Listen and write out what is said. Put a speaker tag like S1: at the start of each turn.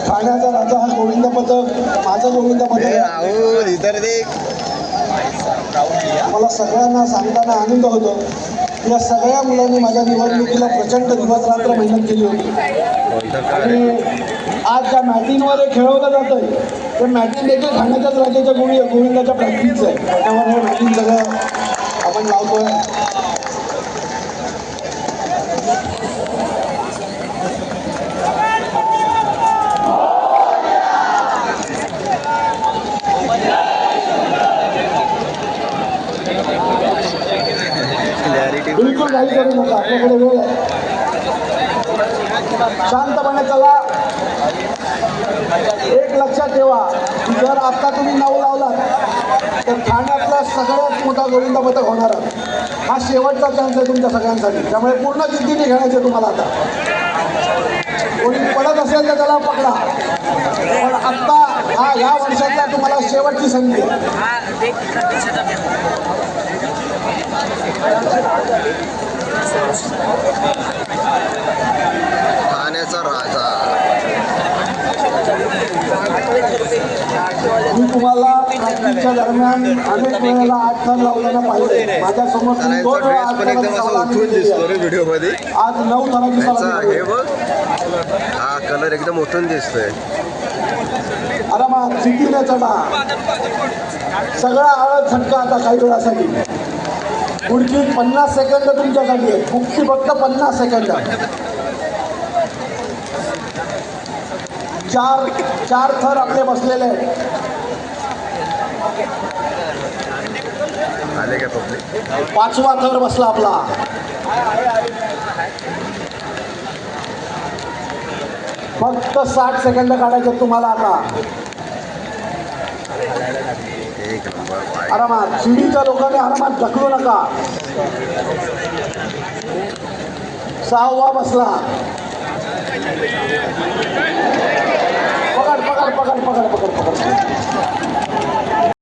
S1: ठाण्याचा राजा हा गोविंद पथक माझं गोविंद पथक मला सगळ्यांना सांगताना आनंद होतो. या सगळ्या मुलांनी माझ्या निवडणुकीला प्रचंड दिवस रात्र मेहनत केली होती. आणि आज ज्या मॅटिनवर हे खेळवलं जातं आहे ते मॅटिन देखील ठाण्याच्याच राजाच्या गोळी गोविंदाच्या प्रॅक्टिसचं आहे. हे मॅटिन सगळं आपण लावतोय.
S2: क्लॅरिटी
S1: बिलकुल काही करू नका. आपल्याकडे वेळ आहे. शांतपणे चला. एक लक्षात ठेवा जर आता तुम्ही नाव लावलात तर ठाण्यातला सगळ्यात मोठा गोविंद पथक होणार हा शेवटचा चान्स आहे तुमच्या सगळ्यांसाठी. त्यामुळे पूर्ण जिद्दीने घेण्याचे तुम्हाला आता. कोणी पडत असेल तर त्याला पकडा. पण आत्ता हा ह्या वर्षातला तुम्हाला शेवटची संधी. आहे
S2: ठाण्याचा राजा.
S1: मी तुम्हाला प्रॅक्टिसच्या दरम्यान अनेक वेळेला आठ थर लावताना पाहिजे. माझ्यासमोर
S2: त्याला
S1: दोन वेळा
S2: ड्रेस
S1: आठ
S2: पण एकदम
S1: थराची
S2: असा
S1: सलामी
S2: उठून
S1: दिलेली
S2: दिसतो
S1: आहे.
S2: रे व्हिडिओमध्ये
S1: आज नऊ थराची
S2: त्याचा
S1: सलामी
S2: हे. बघ. हा कलर एकदम उठून दिसतोय.
S1: अरे मग चिठीने चढा सगळा आळत झटका आता काही वेळासाठी. पुढची पन्नास सेकंद तुमच्यासाठी आहे. पुढची फक्त पन्नास सेकंद. चार चार थर आपले बसलेले आहेत. पाचवा थर बसला आपला. फक्त साठ सेकंद काढायचे तुम्हाला आता. आरामात. शिडीच्या लोकांनी आरामात ढकलू नका. सहावा बसला